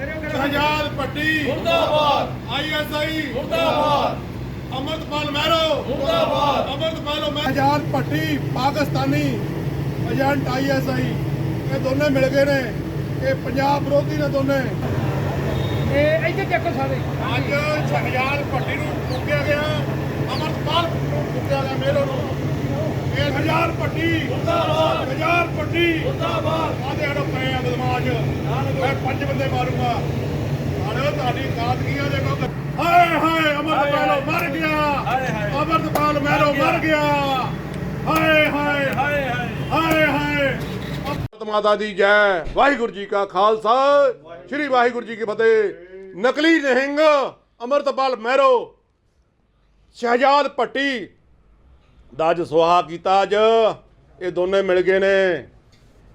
ਸ਼ਹਜਾਦ ਭੱਟੀ। ਮੁਰਦਾਬਾਦ। ਆਈਐਸਆਈ ਮੁਰਦਾਬਾਦ। ਅਮਰਤਪਾਲ ਮਹਿਰੋ। ਮੁਰਦਾਬਾਦ। ਅਮਰਤਪਾਲ ਸ਼ਹਜਾਦ ਭੱਟੀ ਪਾਕਿਸਤਾਨੀ ਏਜੰਟ ਆਈਐਸਆਈ ਇਹ ਦੋਨੇ ਮਿਲ ਗਏ ਨੇ। ਇਹ ਪੰਜਾਬ ਵਿਰੋਧੀ ਨੇ ਦੋਨੇ। ਇਹ ਇੱਥੇ ਦੇਖੋ ਸਾਰੇ। ਅੱਜ ਸ਼ਹਜਾਦ ਭੱਟੀ ਨੂੰ ਫੂਕਿਆ ਗਿਆ। ਅਮਰਤਪਾਲ ਨੂੰ ਫੂਕਿਆ ਗਿਆ ਮੇਰੋ ਨੂੰ। ਇਹ ਸ਼ਹਜਾਦ ਮੁਰਦਾਬਾਦ ਸ਼ਹਜਾਦ ਭੱਟੀ ਮੁਰਦਾਬਾਦ ਆਦੇ ਹੜੋ ਪਏ ਆ ਬਦਮਾਸ਼। ਮੈਂ ਪੰਜ ਬੰਦੇ ਮਾਰੂੰਗਾ। ਆੜੋ ਤੁਹਾਡੀ ਕਾਤ ਕੀ ਆ ਦੇਖੋ ਹਾਏ ਹਾਏ, ਅਮਰਤਪਾਲ ਮਰ ਗਿਆ। ਹਾਏ ਹਾਏ ਮਹਿਰੋ ਮਰ ਗਿਆ। ਹਾਏ ਹਾਏ ਹਾਏ ਹਾਏ। ਹਾਏ ਮਾਤਾ ਦੀ ਜੈ। ਵਾਹਿਗੁਰੂ ਜੀ ਕਾ ਖਾਲਸਾ। ਸ੍ਰੀ ਵਾਹਿਗੁਰੂ ਜੀ ਕੀ ਫਤਿਹ। ਨਕਲੀ ਨਿਹੰਗ ਅਮਰਤਪਾਲ ਮਹਿਰੋ ਸ਼ਹਿਜਾਦ ਭੱਟੀ ਦਾ ਅੱਜ ਸੁਹਾ ਕੀਤਾ ਅੱਜ। ਇਹ ਦੋਨੇ ਮਿਲ ਗਏ ਨੇ।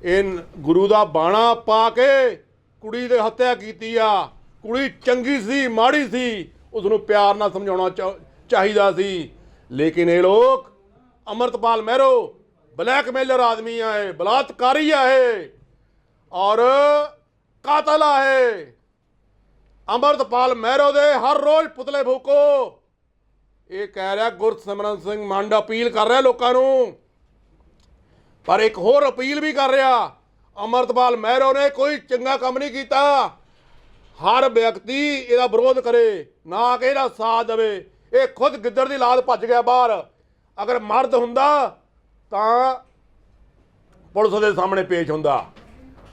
ਇਹ ਗੁਰੂ ਦਾ ਬਾਣਾ ਪਾ ਕੇ ਕੁੜੀ ਦੇ ਹੱਤਿਆ ਕੀਤੀ ਆ। ਕੁੜੀ ਚੰਗੀ ਸੀ, ਮਾੜੀ ਸੀ ਉਸ ਨੂੰ ਪਿਆਰ ਨਾਲ ਸਮਝਾਉਣਾ ਚਾ- ਚਾਹੀਦਾ ਸੀ। ਲੇਕਿਨ ਇਹ ਲੋਕ ਅਮਰਤਪਾਲ ਮਹਿਰੋ ਬਲੈਕਮੇਲਰ ਆਦਮੀ ਆ ਇਹ, ਬਲਾਤਕਾਰੀ ਆ ਇਹ, ਔਰ ਕਾਤਲ ਆ ਇਹ। ਅਮਰਤਪਾਲ ਮਹਿਰੋ ਦੇ ਹਰ ਰੋਜ਼ ਪੁਤਲੇ ਫੂਕੋ। ਇਹ ਕਹਿ ਰਿਹਾ ਗੁਰਸਿਮਰਨ ਸਿੰਘ ਮੰਡ ਅਪੀਲ ਕਰ ਰਿਹਾ ਲੋਕਾਂ ਨੂੰ। ਪਰ ਇੱਕ ਹੋਰ ਅਪੀਲ ਵੀ ਕਰ ਰਿਹਾ। ਅਮਰਤਪਾਲ ਮਹਿਰੋ ਨੇ ਕੋਈ ਚੰਗਾ ਕੰਮ ਨਹੀਂ ਕੀਤਾ। ਹਰ ਵਿਅਕਤੀ ਇਹਦਾ ਵਿਰੋਧ ਕਰੇ, ਨਾ ਕਿ ਇਹਦਾ ਸਾਥ ਦੇਵੇ। ਇਹ ਖੁਦ ਗਿੱਦੜ ਦੀ ਲਾਦ ਭੱਜ ਗਿਆ ਬਾਹਰ। ਅਗਰ ਮਰਦ ਹੁੰਦਾ ਤਾਂ ਪੁਲਿਸ ਦੇ ਸਾਹਮਣੇ ਪੇਸ਼ ਹੁੰਦਾ।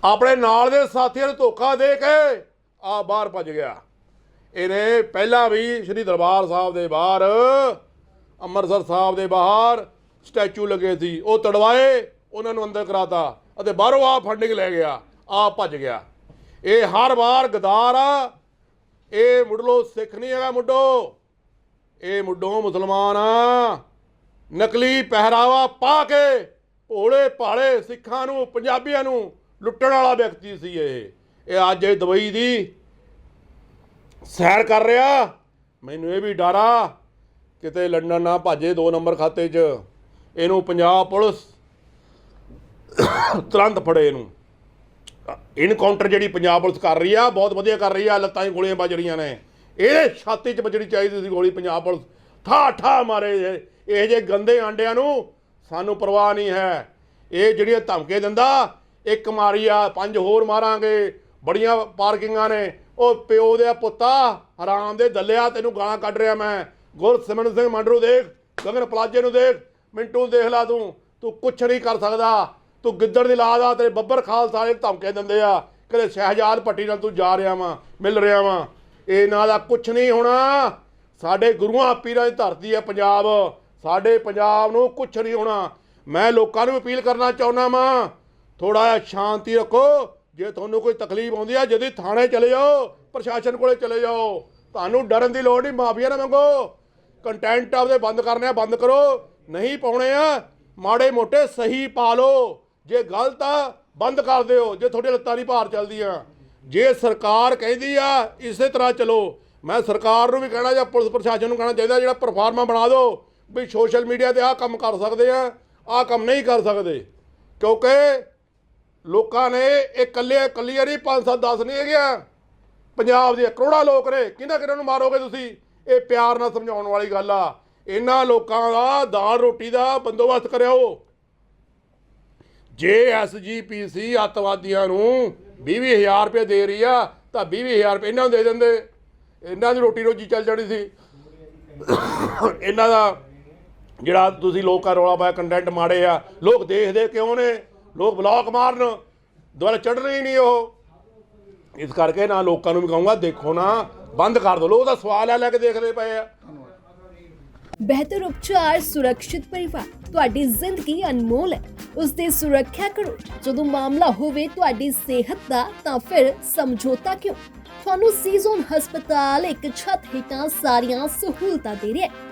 ਆਪਣੇ ਨਾਲ ਦੇ ਸਾਥੀਆਂ ਨੂੰ ਧੋਖਾ ਦੇ ਕੇ ਆ ਬਾਹਰ ਭੱਜ ਗਿਆ। ਇਹਨੇ ਪਹਿਲਾਂ ਵੀ ਸ੍ਰੀ ਦਰਬਾਰ ਸਾਹਿਬ ਦੇ ਬਾਹਰ, ਅੰਮ੍ਰਿਤਸਰ ਸਾਹਿਬ ਦੇ ਬਾਹਰ ਸਟੈਚੂ ਲੱਗੇ ਸੀ। ਉਹ ਤੜਵਾਏ, ਉਹਨਾਂ ਨੂੰ ਅੰਦਰ ਕਰਾਤਾ ਅਤੇ ਬਾਹਰੋਂ ਆ ਫੰਡਿੰਗ ਲੈ ਗਿਆ ਆ ਭੱਜ ਗਿਆ। ਇਹ ਹਰ ਵਾਰ ਗਦਾਰ ਆ। ਇਹ ਮੁੱਢਲੋ ਸਿੱਖ ਨਹੀਂ ਹੈਗਾ ਮੁੱਢੋ। ਇਹ ਮੁੱਢੋ ਮੁਸਲਮਾਨ ਆ। ਨਕਲੀ ਪਹਿਰਾਵਾ ਪਾ ਕੇ ਭੋਲੇ ਭਾਲੇ ਸਿੱਖਾਂ ਨੂੰ, ਪੰਜਾਬੀਆਂ ਨੂੰ ਲੁੱਟਣ ਵਾਲਾ ਵਿਅਕਤੀ ਸੀ ਇਹ। ਇਹ ਅੱਜ ਇਹ ਦੁਬਈ ਦੀ ਸੈਰ ਕਰ ਰਿਹਾ। ਮੈਨੂੰ ਇਹ ਵੀ ਡਰਾ ਕਿਤੇ ਲੰਡਨ ਨਾ ਭਾਜੇ 2 ਨੰਬਰ ਖਾਤੇ 'ਚ। ਇਹਨੂੰ ਪੰਜਾਬ ਪੁਲਿਸ ਤੁਰੰਤ ਫੜੇ ਇਹਨੂੰ। ਇਨਕਾਊਂਟਰ ਜਿਹੜੀ ਪੰਜਾਬ ਪੁਲਿਸ ਕਰ ਰਹੀ ਆ, ਬਹੁਤ ਵਧੀਆ ਕਰ ਰਹੀ ਆ, ਲੱਤਾਂ 'ਚ ਗੋਲੀਆਂ ਵੱਜ ਰਹੀਆਂ ਨੇ। ਇਹਦੇ ਛਾਤੀ 'ਚ ਵੱਜਣੀ ਚਾਹੀਦੀ ਸੀ ਗੋਲੀ ਪੰਜਾਬ ਪੁਲਿਸ। ਠਾ ਠਾ ਮਾਰੇ ਇਹ ਇਹ ਜੇ ਗੰਦੇ ਆਂਡਿਆਂ ਨੂੰ ਸਾਨੂੰ ਪਰਵਾਹ ਨਹੀਂ ਹੈ। ਇਹ ਜਿਹੜੀਆਂ ਧਮਕੇ ਦਿੰਦਾ, ਇੱਕ ਮਾਰੀ ਆ, ਪੰਜ ਹੋਰ ਮਾਰਾਂਗੇ। ਬੜੀਆਂ ਪਾਰਕਿੰਗਾਂ ਨੇ। ਉਹ ਪਿਓ ਦੇ ਪੁੱਤਾ ਹਰਾਮ ਦੇ ਦੱਲਿਆ ਤੈਨੂੰ ਗਾਲਾਂ ਕੱਢ ਰਿਹਾ ਮੈਂ। ਗੁਰਸਿਮਰਨ ਸਿੰਘ ਮੰਡਰੂ ਦੇਖ, ਗਗਨ ਪਲਾਜੇ ਨੂੰ ਦੇਖ, ਮਿੰਟੂ ਦੇਖ ਲਾ ਤੂੰ। ਤੂੰ ਕੁਛ ਨਹੀਂ ਕਰ ਸਕਦਾ। ਤੂੰ ਗਿੱਦੜ ਦੀ ਲਾਦ ਆ, ਤੇਰੇ ਬੱਬਰ ਖਾਲਸਾ ਵਾਲੇ ਧਮਕੇ ਦਿੰਦੇ ਆ। ਕਦੇ ਸ਼ਹਿਜਾਦ ਪੱਟੀ ਨਾਲ ਤੂੰ ਜਾ ਰਿਹਾ ਵਾਂ, ਮਿਲ ਰਿਹਾ ਵਾਂ। ਇਹਨਾਂ ਦਾ ਕੁਛ ਨਹੀਂ ਹੋਣਾ। ਸਾਡੇ ਗੁਰੂਆਂ ਪੀਰਾਂ ਦੀ ਧਰਤੀ ਹੈ ਪੰਜਾਬ। ਸਾਡੇ ਪੰਜਾਬ ਨੂੰ ਕੁਛ ਨਹੀਂ ਹੋਣਾ। ਮੈਂ ਲੋਕਾਂ ਨੂੰ ਅਪੀਲ ਕਰਨਾ ਚਾਹੁੰਦਾ ਵਾਂ। ਥੋੜਾ ਜਿਹਾ ਸ਼ਾਂਤੀ ਰੱਖੋ। ਜੇ ਤੁਹਾਨੂੰ ਕੋਈ ਤਕਲੀਫ ਆਉਂਦੀ ਆ, ਜਦੀ ਥਾਣੇ ਚਲੇ ਜਾਓ, ਪ੍ਰਸ਼ਾਸਨ ਕੋਲੇ ਚਲੇ ਜਾਓ, ਤੁਹਾਨੂੰ ਡਰਨ ਦੀ ਲੋੜ ਨਹੀਂ ਮਾਫੀਆ ਨਾ ਮੰਗੋ। ਕੰਟੈਂਟ ਆਪਦੇ ਬੰਦ ਕਰਨੇ ਆ, ਬੰਦ ਕਰੋ। ਨਹੀਂ ਪਾਉਣੇ ਆ, ਮਾੜੇ ਮੋਟੇ ਸਹੀ ਪਾ ਲਓ। ਜੇ ਗਲਤ ਆ, ਬੰਦ ਕਰ ਦਿਓ, ਜੇ ਤੁਹਾਡੇ ਲੱਤਾਂ ਦੀ ਭਾਰ ਚੱਲਦੀਆਂ। ਜੇ ਸਰਕਾਰ ਕਹਿੰਦੀ ਆ, ਇਸੇ ਤਰ੍ਹਾਂ ਚਲੋ। ਮੈਂ ਸਰਕਾਰ ਨੂੰ ਵੀ ਕਹਿਣਾ ਜਾਂ ਪੁਲਿਸ ਪ੍ਰਸ਼ਾਸਨ ਨੂੰ ਕਹਿਣਾ ਚਾਹੀਦਾ, ਜਿਹੜਾ ਪਰਫਾਰਮਾ ਬਣਾ ਦਿਓ ਵੀ ਸੋਸ਼ਲ ਮੀਡੀਆ ਤੇ ਆਹ ਕੰਮ ਕਰ ਸਕਦੇ ਆ, ਆਹ ਕੰਮ ਨਹੀਂ ਕਰ ਸਕਦੇ। ਕਿਉਂਕਿ ਲੋਕਾਂ ਨੇ ਇਹ ਇਕੱਲੇ ਇਕੱਲੀਆਂ ਨਹੀਂ 5 7 10 ਨਹੀਂ ਹੈਗੀਆਂ ਪੰਜਾਬ ਦੇ ਕਰੋੜਾਂ ਲੋਕ ਨੇ, ਕਿਹਨਾਂ ਕਿਹਨਾਂ ਨੂੰ ਮਾਰੋਗੇ ਤੁਸੀਂ? ਇਹ ਪਿਆਰ ਨਾਲ ਸਮਝਾਉਣ ਵਾਲੀ ਗੱਲ ਆ। ਇਹਨਾਂ ਲੋਕਾਂ ਦਾ ਦਾਲ ਰੋਟੀ ਦਾ ਬੰਦੋਬਸਤ ਕਰਿਓ। ਜੇ ਐਸਜੀਪੀਸੀ ਅੱਤਵਾਦੀਆਂ ਨੂੰ 20000 ਰੁਪਏ ਦੇ ਰਹੀ ਆ, ਤਾਂ 20000 ਰੁਪਏ ਇਹਨਾਂ ਨੂੰ ਦੇ ਦਿੰਦੇ। ਇਹਨਾਂ ਦੀ ਰੋਟੀ ਰੋਜੀ ਚੱਲ ਜਾਣੀ ਸੀ। ਇਹਨਾਂ ਦਾ ਜਿਹੜਾ ਤੁਸੀਂ ਲੋਕਾਂ ਰੌਲਾ ਪਾਇਆ ਕੰਟੈਂਟ ਮਾੜੇ ਆ। ਲੋਕ ਦੇਖਦੇ ਕਿਉਂ ਨੇ ਲੋਕ ਬਲੌਕ ਮਾਰਨ ਦੁਆਰਾ ਚੜ੍ਹਨੇ ਹੀ ਨਹੀਂ ਉਹ। ਇਸ ਕਰਕੇ ਨਾ ਲੋਕਾਂ ਨੂੰ ਵੀ ਕਹੂੰਗਾ, ਦੇਖੋ ਨਾ, ਬੰਦ ਕਰ ਦੋ। ਲੋਕ ਤਾਂ ਸਵਾਲ ਆ ਲੈ ਕੇ ਦੇਖਦੇ ਪਏ ਆ। ਬਿਹਤਰ ਉਪਚਾਰ ਸੁਰੱਖਿਅਤ ਪਰਿਵਾਰ, ਤੁਹਾਡੀ ਜ਼ਿੰਦਗੀ ਅਨਮੋਲ ਹੈ। ਉਸ ਦੀ ਸੁਰੱਖਿਆ ਕਰੋ। ਜਦੋਂ ਮਾਮਲਾ ਹੋਵੇ ਤੁਹਾਡੀ ਸਿਹਤ ਦਾ, ਤਾਂ ਫਿਰ ਸਮਝੌਤਾ ਕਿਉਂ? ਤੁਹਾਨੂੰ ਸੀਜ਼ਨ ਹਸਪਤਾਲ ਇੱਕ ਛੱਤ ਹੇਠਾਂ ਸਾਰੀਆਂ ਸਹੂਲਤਾਂ ਦੇ ਰਿਹਾ ਹੈ।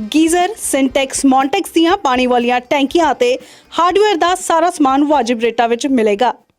ਗੀਜ਼ਰ, ਸਿੰਟੈਕਸ, ਮੌਂਟੈਕਸ ਦੀਆਂ ਪਾਣੀ ਵਾਲੀਆਂ ਟੈਂਕੀਆਂ ਅਤੇ ਹਾਰਡਵੇਅਰ ਦਾ ਸਾਰਾ ਸਮਾਨ ਵਾਜਿਬ ਰੇਟਾਂ ਵਿੱਚ ਮਿਲੇਗਾ।